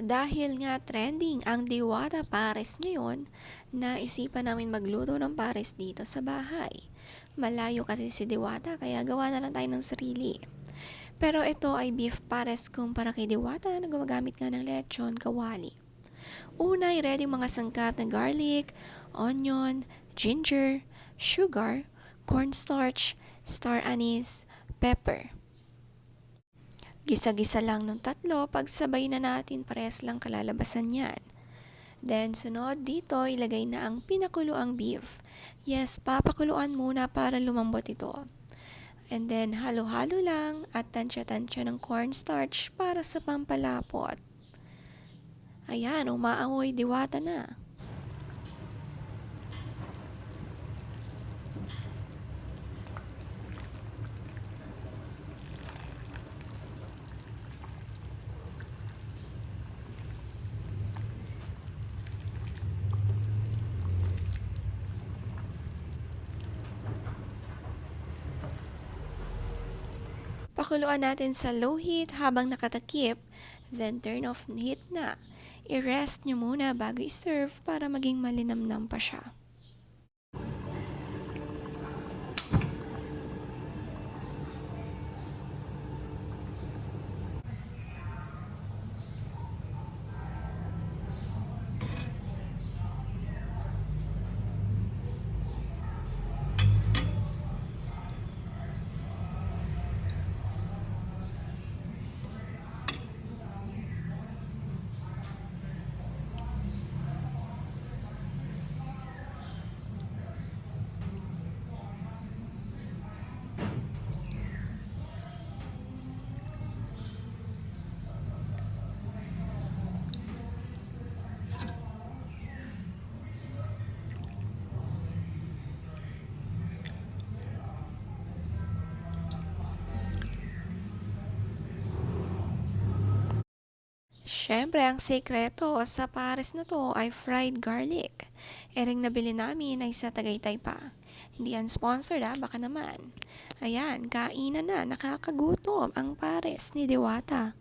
Dahil nga trending ang Diwata Pares ngayon, naisipan namin magluto ng pares dito sa bahay. Malayo kasi si Diwata kaya gawa na lang tayo ng sarili. Pero ito ay beef pares kumpara kay Diwata na gumagamit nga ng lechon kawali. Una ay ready mga sangkap na garlic, onion, ginger, sugar, cornstarch, star anise, pepper. Gisa-gisa lang ng tatlo, pagsabay na natin pares lang kalalabasan yan. Then, sunod dito, ilagay na ang pinakuloang beef. Yes, papakuluan muna para lumambot ito. And then, halo-halo lang at tansya-tansya ng cornstarch para sa pampalapot. Ayan, umaamoy diwata na. Pakuluan natin sa low heat habang nakatakip, then turn off heat na. I-rest nyo muna bago i-serve para maging malinamnam pa siya. Siyempre, ang sekreto sa pares na to ay fried garlic. Ering nabili namin ay sa Tagaytay pa. Hindi yan sponsored ah, baka naman. Ayan, kainan na, nakakagutom ang pares ni Diwata.